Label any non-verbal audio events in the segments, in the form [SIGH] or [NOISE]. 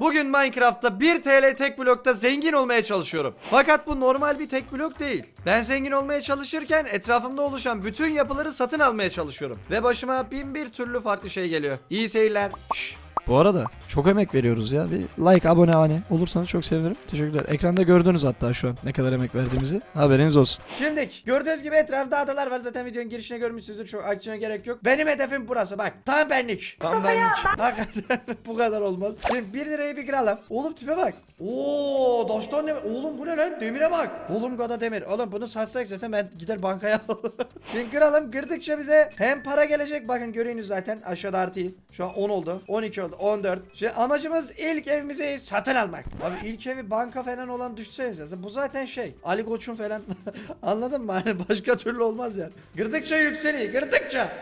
Bugün Minecraft'ta 1 TL tek blokta zengin olmaya çalışıyorum. Fakat bu normal bir tek blok değil. Ben zengin olmaya çalışırken etrafımda oluşan bütün yapıları satın almaya çalışıyorum. Ve başıma bin bir türlü farklı şey geliyor. İyi seyirler. Şşş. Bu arada çok emek veriyoruz ya. Bir like, abone, abone olursanız çok sevinirim. Teşekkürler. Ekranda gördünüz hatta şu an ne kadar emek verdiğimizi. Haberiniz olsun. Şimdi gördüğünüz gibi etrafta adalar var. Zaten videonun girişine görmüşsünüzdür. Çok açmaya gerek yok. Benim hedefim burası bak. Tam benlik. Tam benlik. Hakikaten [LAUGHS] bu kadar olmaz. Şimdi 1 lirayı bir kıralım. Oğlum tipe bak. Oo, doston demir. Oğlum bu ne lan? Demire bak. Oğlum gada demir. Oğlum bunu satsak zaten ben gider bankaya alırım. [LAUGHS] Şimdi kıralım. Kırdıkça bize hem para gelecek. Bakın görüyorsunuz zaten. Aşağıda artı. Şu an 10 oldu. 12 oldu. 14. Şimdi amacımız ilk evimizi satın almak. Abi ilk evi banka falan olan düşsenize. Bu zaten şey. Ali Koç'un falan. [LAUGHS] Anladın mı? Hani başka türlü olmaz yani. Kırdıkça yükseliyor. Kırdıkça.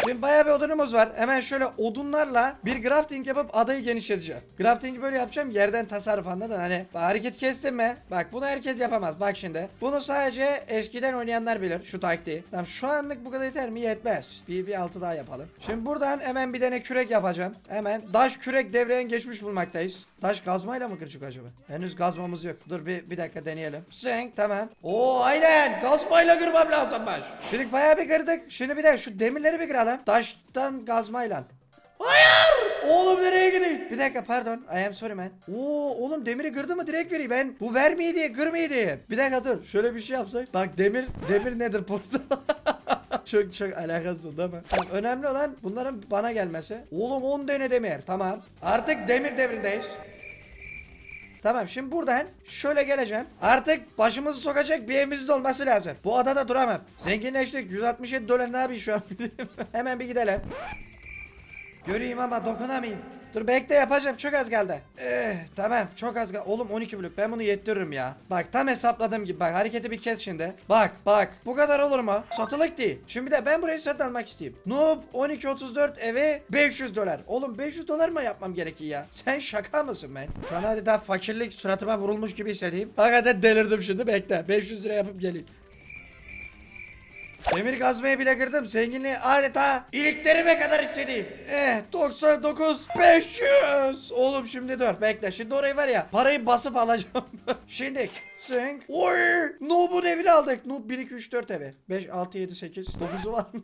Şimdi bayağı bir odunumuz var. Hemen şöyle odunlarla bir crafting yapıp adayı genişleteceğim. Crafting'i böyle yapacağım yerden tasarruf anladın hani. Hareket kestim mi? Bak bunu herkes yapamaz. Bak şimdi. Bunu sadece eskiden oynayanlar bilir şu taktiği. Tamam şu anlık bu kadar yeter mi? Yetmez. Bir, bir altı daha yapalım. Şimdi buradan hemen bir tane kürek yapacağım. Hemen daş kürek devreye geçmiş bulmaktayız. Taş gazmayla mı kıracak acaba? Henüz gazmamız yok. Dur bir, bir dakika deneyelim. Zeng tamam. Oo aynen gazmayla kırmam lazım baş. Şimdi bayağı bir kırdık. Şimdi bir de şu demirleri bir kıralım. Taştan gazmayla. Hayır! Oğlum nereye gideyim? Bir dakika pardon. I am sorry man. Oo oğlum demiri kırdı mı direkt vereyim. Ben bu vermeye diye kırmaya diye. Bir dakika dur. Şöyle bir şey yapsak. Bak demir demir nedir burada? [LAUGHS] çok çok alakasız değil mi? Tamam, önemli olan bunların bana gelmesi. Oğlum 10 tane demir. Tamam. Artık demir devrindeyiz. Tamam şimdi buradan şöyle geleceğim. Artık başımızı sokacak bir evimizin olması lazım. Bu adada duramam. Zenginleştik. 167 dolar ne yapayım şu an? [LAUGHS] Hemen bir gidelim. Göreyim ama dokunamayayım. Dur bekle yapacağım çok az geldi. Eh, tamam çok az geldi. Oğlum 12 blok ben bunu yettiririm ya. Bak tam hesapladığım gibi bak hareketi bir kes şimdi. Bak bak bu kadar olur mu? Satılık değil. Şimdi de ben burayı satın almak isteyeyim. Noob 1234 eve 500 dolar. Oğlum 500 dolar mı yapmam gerekiyor ya? Sen şaka mısın ben? Şu an adeta fakirlik suratıma vurulmuş gibi hissedeyim. Hakikaten delirdim şimdi bekle. 500 lira yapıp geleyim. Demir kazmaya bile kırdım. Zenginliği adeta iliklerime kadar hissedeyim. Eh 99 500. Oğlum şimdi dur bekle. Şimdi orayı var ya parayı basıp alacağım. [LAUGHS] şimdi Zeng. Oy! Noob'un evini aldık. Noob 1 2 3 4 evi. 5 6 7 8 9'u var mı?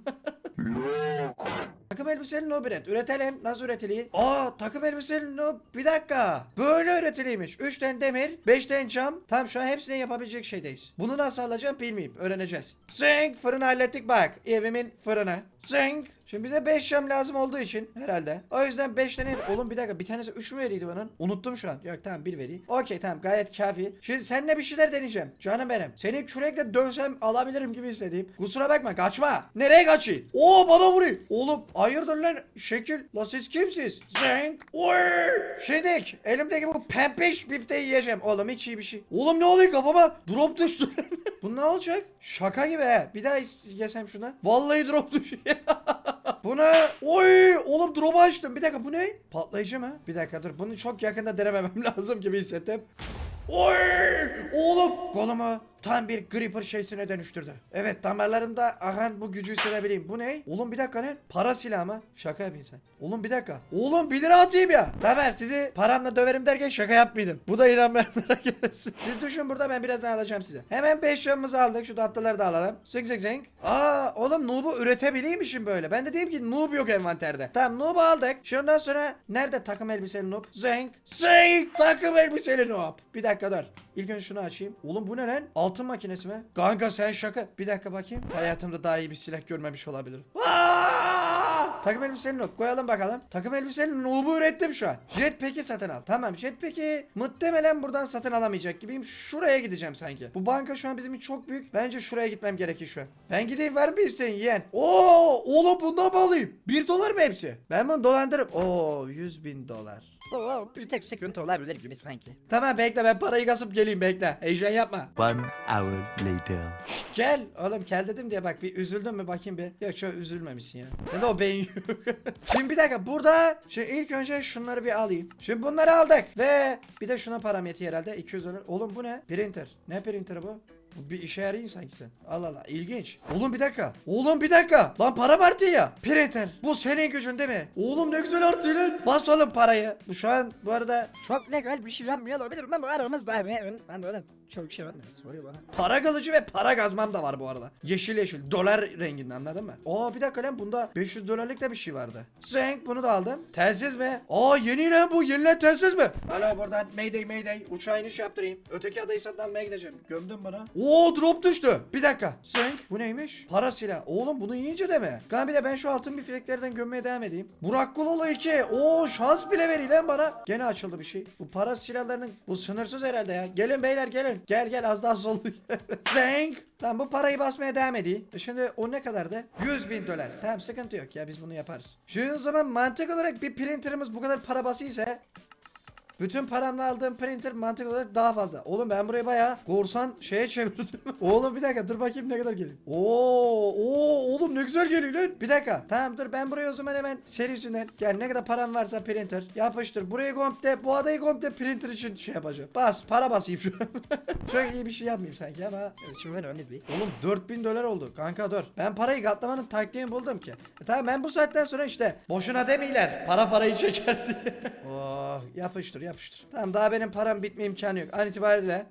[LAUGHS] Takım elbiseli noob üret. Üretelim. Nasıl üretiliyor? Aa takım elbiseli noob. Bir dakika. Böyle üretiliymiş. 3 tane demir, 5 tane cam. Tam şu an hepsini yapabilecek şeydeyiz. Bunu nasıl alacağım bilmeyeyim. Öğreneceğiz. Zing. Fırını hallettik bak. Evimin fırını. Zing. Şimdi bize 5 cam lazım olduğu için herhalde. O yüzden 5 tane oğlum bir dakika bir tanesi 3 mü veriydi bunun? Unuttum şu an. Yok tamam 1 vereyim. Okey tamam gayet kafi. Şimdi seninle bir şeyler deneyeceğim. Canım benim. Seni kürekle dövsem alabilirim gibi istediğim. Kusura bakma kaçma. Nereye kaçayım? Oo bana vuruyor. Oğlum hayırdır lan şekil. La siz kimsiz? Zeng. Oy. Şimdi elimdeki bu pempiş bifteyi yiyeceğim. Oğlum hiç iyi bir şey. Oğlum ne oluyor kafama? Drop düştü. [LAUGHS] bu ne olacak? Şaka gibi he. Bir daha yesem şuna. Vallahi drop düşüyor. [LAUGHS] Bu ne? Oy! Oğlum drop'u açtım. Bir dakika bu ne? Patlayıcı mı? Bir dakika dur. Bunu çok yakında denememem [LAUGHS] lazım gibi hissettim. Oy! Oğlum kolumu tam bir Gripper şeysine dönüştürdü. Evet damarlarımda ahan bu gücü hissedebileyim. Bu ne? Oğlum bir dakika ne? Para silahı mı? Şaka yapayım sen. Oğlum bir dakika. Oğlum 1 lira atayım ya. Tamam sizi paramla döverim derken şaka yapmaydım. Bu da inanmayanlara [LAUGHS] gelsin. Siz düşün burada ben birazdan alacağım size. Hemen 5 camımızı aldık. Şu tatlıları da alalım. Zing zing zing. Aa oğlum noob'u üretebileymişim böyle. Ben de diyeyim ki noob yok envanterde. Tamam noob'u aldık. Şundan sonra nerede takım elbiseli noob? Zing. Zing. Takım elbiseli noob. Bir dakika dur. İlk önce şunu açayım. Oğlum bu ne lan? Altın makinesi mi? Kanka sen şaka. Bir dakika bakayım. Hayatımda daha iyi bir silah görmemiş olabilirim. Aa! Takım elbiseli noob. Koyalım bakalım. Takım elbiseli noob'u ürettim şu an. Jetpack'i satın al. Tamam jetpack'i muhtemelen buradan satın alamayacak gibiyim. Şuraya gideceğim sanki. Bu banka şu an bizim için çok büyük. Bence şuraya gitmem gerekir şu an. Ben gideyim var mı isteyin yeğen? Oo, oğlum bundan mı alayım? 1 dolar mı hepsi? Ben bunu dolandırıp. Oo 100 bin dolar. Oo, bir tek sıkıntı olabilir gibi sanki. Tamam bekle ben parayı kasıp geleyim bekle. Heyecan yapma. One hour later. Gel oğlum gel dedim diye bak bir üzüldün mü bakayım bir. Yok çok üzülmemişsin ya. Sende o beyin. [LAUGHS] Şimdi bir dakika burada şimdi ilk önce şunları bir alayım. Şimdi bunları aldık ve bir de şuna param yetiyor herhalde 200 dolar. Oğlum bu ne? Printer. Ne printer bu? Bu bir işe yarayın sanki sen. Allah Allah ilginç. Oğlum bir dakika. Oğlum bir dakika. Lan para artıyor ya. Printer. Bu senin gücün değil mi? Oğlum ne güzel artıyor lan. Bas oğlum parayı. Bu şu an bu arada Çok legal bir şey yapmıyor olabilirim ama aramızda ben, ben böyle çok şey var. Soruyor bana. para kalıcı ve para gazmam da var bu arada. Yeşil yeşil. Dolar renginde anladın mı? Aa bir dakika lan bunda 500 dolarlık da bir şey vardı. Zenk bunu da aldım. Telsiz mi? Aa yeni lan bu. Yenilen telsiz mi? Hala buradan mayday mayday. Uçağa iniş yaptırayım. Öteki adayı satın almaya gideceğim. Gömdün bana. Oo drop düştü. Bir dakika. Zenk bu neymiş? Para silah. Oğlum bunu yiyince de mi? Galiba bir de ben şu altın bir fileklerden gömmeye devam edeyim. Burak Kulolu 2. Oo şans bile veriyor lan bana. Gene açıldı bir şey. Bu para silahlarının bu sınırsız herhalde ya. Gelin beyler gelin. Gel gel az daha soldu. [LAUGHS] Zenk. Tamam bu parayı basmaya devam edeyim. E Şimdi o ne kadardı? 100 bin dolar. Tamam sıkıntı yok ya biz bunu yaparız. Şimdi o zaman mantık olarak bir printerimiz bu kadar para basıysa bütün paramla aldığım printer mantık olarak daha fazla. Oğlum ben burayı bayağı korsan şeye çevirdim. [LAUGHS] oğlum bir dakika dur bakayım ne kadar geliyor. Oo, oo oğlum ne güzel geliyor lan. Bir dakika. Tamam dur ben buraya o zaman hemen serisinden gel ne kadar param varsa printer yapıştır. Burayı komple bu adayı komple printer için şey yapacağım. Bas para basayım şu an. [LAUGHS] Çok iyi bir şey yapmayayım sanki ama. Şimdi önemli değil. Oğlum 4000 dolar oldu. Kanka dur. Ben parayı katlamanın taktiğini buldum ki. E tamam ben bu saatten sonra işte boşuna demiyorlar. Para parayı çeker diye. [LAUGHS] oh yapıştır yapıştır. Tamam daha benim param bitme imkanı yok. An itibariyle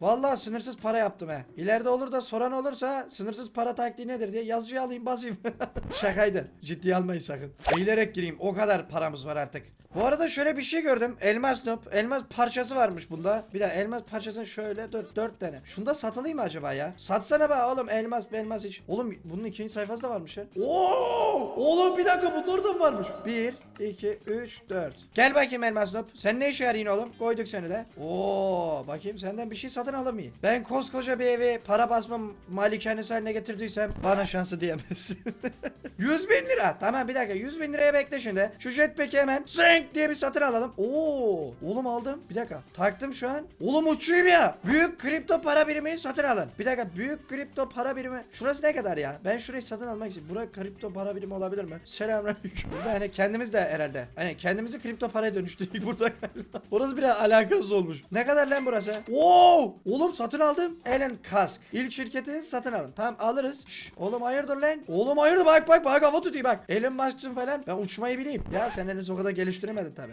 Vallahi sınırsız para yaptım he. İleride olur da soran olursa sınırsız para taktiği nedir diye yazıcı alayım basayım. [LAUGHS] Şakaydı. Ciddiye almayın sakın. Eğilerek gireyim. O kadar paramız var artık. Bu arada şöyle bir şey gördüm. Elmas nop. Elmas parçası varmış bunda. Bir de elmas parçasını şöyle dört, dört tane. Şunda satılayım mı acaba ya? Satsana be oğlum elmas elmas hiç. Oğlum bunun ikinci sayfası da varmış ya. Oo! Oğlum bir dakika bunlar da mı varmış? 1, 2, 3, 4. Gel bakayım elmas nop. Sen ne işe yarayın oğlum? Koyduk seni de. Oo, bakayım senden bir şey satın alamayayım. Ben koskoca bir evi para basma malikanesi haline getirdiysem bana şansı diyemezsin. [LAUGHS] 100 bin lira. Tamam bir dakika 100 bin liraya bekle şimdi. Şu jetpack'i hemen zınk diye bir satın alalım. Oo, oğlum aldım. Bir dakika. Taktım şu an. Oğlum uçuyum ya. Büyük kripto para birimi satın alın. Bir dakika büyük kripto para birimi. Şurası ne kadar ya? Ben şurayı satın almak istiyorum. Burası kripto para birimi olabilir mi? Selamünaleyküm. Burada [LAUGHS] hani kendimiz de herhalde. Hani kendimizi kripto paraya dönüştürdük [LAUGHS] burada galiba. Burası biraz alakasız olmuş. Ne kadar lan burası? Oo! Oğlum satın aldım. Elon Kask. İlk şirketini satın alın. Tamam alırız. Şş, oğlum hayırdır lan? Oğlum hayırdır bak bak bak hava tutuyor bak. Elon Musk'ın falan. Ben uçmayı bileyim. Ya sen henüz o kadar geliştiremedin tabi.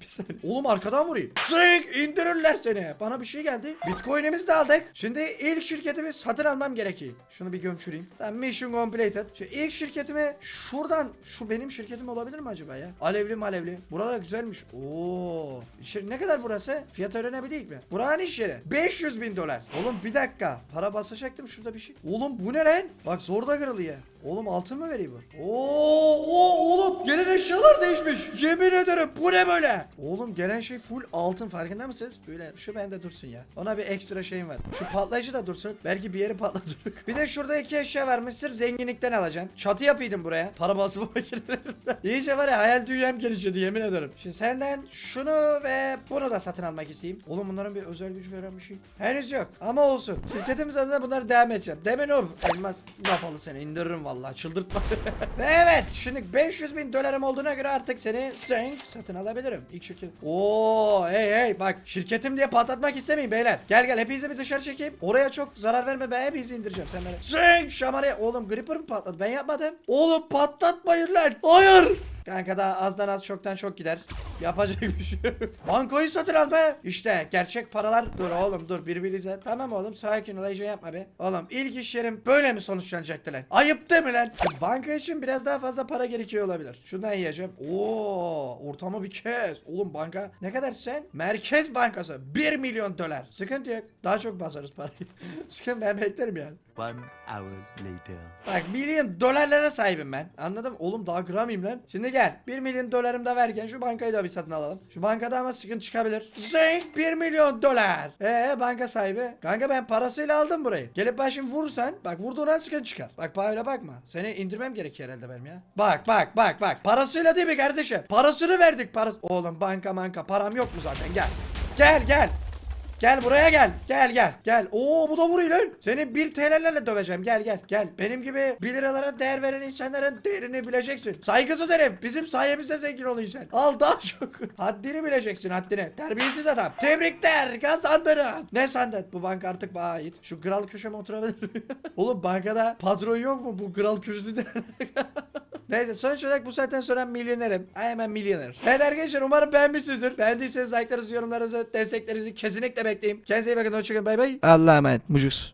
bir saniye. Oğlum arkadan vurayım. Zınk indirirler seni. Bana bir şey geldi. Bitcoin'imizi de aldık. Şimdi ilk şirketimi satın almam gerekiyor. Şunu bir gömçüreyim. Tamam mission completed. Şu ilk şirketimi şuradan şu benim şirketim olabilir mi acaba ya? Alevli malevli. Burada güzelmiş. Oo. İşte ne kadar burası? Fiyat öğrenebildik mi? Buranın iş yeri. 500 bin dolar. Oğlum bir dakika. Para basacaktım şurada bir şey. Oğlum bu ne lan? Bak zor da kırılıyor. Oğlum altın mı vereyim bu? Oo, oo oğlum gelen eşyalar değişmiş. Yemin ederim bu ne böyle? Oğlum gelen şey full altın farkında mısınız? Böyle şu bende dursun ya. Ona bir ekstra şeyim var. Şu patlayıcı da dursun. Belki bir yeri patlatır. [LAUGHS] bir de şurada iki eşya var. Sırf zenginlikten alacağım. Çatı yapıyordum buraya. Para basma [LAUGHS] makinelerinden. İyice var ya hayal dünyam gelişiyordu yemin ederim. Şimdi senden şunu ve bunu da satın almak isteyeyim. Oğlum bunların bir özel gücü veren bir şey. Henüz yok ama olsun. Şirketimiz adına bunları devam edeceğim. Demin o elmas lafalı seni indiririm vallahi çıldırtma. [LAUGHS] ve evet şimdi 500 bin dolarım olduğuna göre artık seni Zenk satın alabilirim. İlk şirket. Oo hey hey bak şirketim diye patlatmak istemeyin beyler. Gel gel hepinizi bir dışarı çekeyim. Oraya çok zarar verme ben hepinizi indireceğim sen beni. Zenk şamaraya. Oğlum Gripper mı patladı? Ben yapmadım. Oğlum patlatmayın lan. Hayır. Kanka daha azdan az çoktan çok gider. Yapacak bir şey yok. [LAUGHS] Bankoyu satın al be. İşte gerçek paralar. Dur oğlum dur birbirinize. Tamam oğlum sakin ol yapma be. Oğlum ilk iş yerim böyle mi sonuçlanacaktı lan? Ayıp değil mi lan? Şu Banka için biraz daha fazla para gerekiyor olabilir. Şundan yiyeceğim. Oo, ortamı bir kez. Oğlum banka ne kadar sen? Merkez Bankası 1 milyon dolar. Sıkıntı yok. Daha çok basarız parayı. [LAUGHS] Sıkıntı ben beklerim yani. One hour later. Bak milyon dolarlara sahibim ben. Anladım. Oğlum daha gramıyım lan. Şimdi gel. 1 milyon dolarım da verken şu bankayı da bir satın alalım. Şu bankada ama sıkıntı çıkabilir. Zing 1 milyon dolar. Ee banka sahibi. Kanka ben parasıyla aldım burayı. Gelip ben şimdi vurursan bak vurduğuna sıkıntı çıkar. Bak öyle bakma. Seni indirmem gerekiyor herhalde benim ya. Bak bak bak bak. Parasıyla değil mi kardeşim? Parasını verdik parası. Oğlum banka manka param yok mu zaten gel. Gel gel. Gel buraya gel. Gel gel gel. Oo bu da vuruyor lan. Seni 1 TL'lerle döveceğim. Gel gel gel. Benim gibi 1 liralara değer veren insanların değerini bileceksin. Saygısız herif. Bizim sayemizde zengin oluyorsun. Al daha çok. [LAUGHS] Haddini bileceksin haddini. Terbiyesiz adam. Tebrikler kazandın. Ne sandın? Bu banka artık bana ait. Şu kral köşeme oturabilir? [LAUGHS] Oğlum bankada patron yok mu? Bu kral köşesi de. [LAUGHS] Neyse sonuç olarak bu saatten sonra milyonerim. I am a millionaire. Evet arkadaşlar umarım beğenmişsinizdir. Beğendiyseniz like'larınızı, yorumlarınızı, desteklerinizi kesinlikle bekleyeyim. Kendinize iyi bakın. Hoşçakalın. Bay bay. Allah'a emanet. Mucus.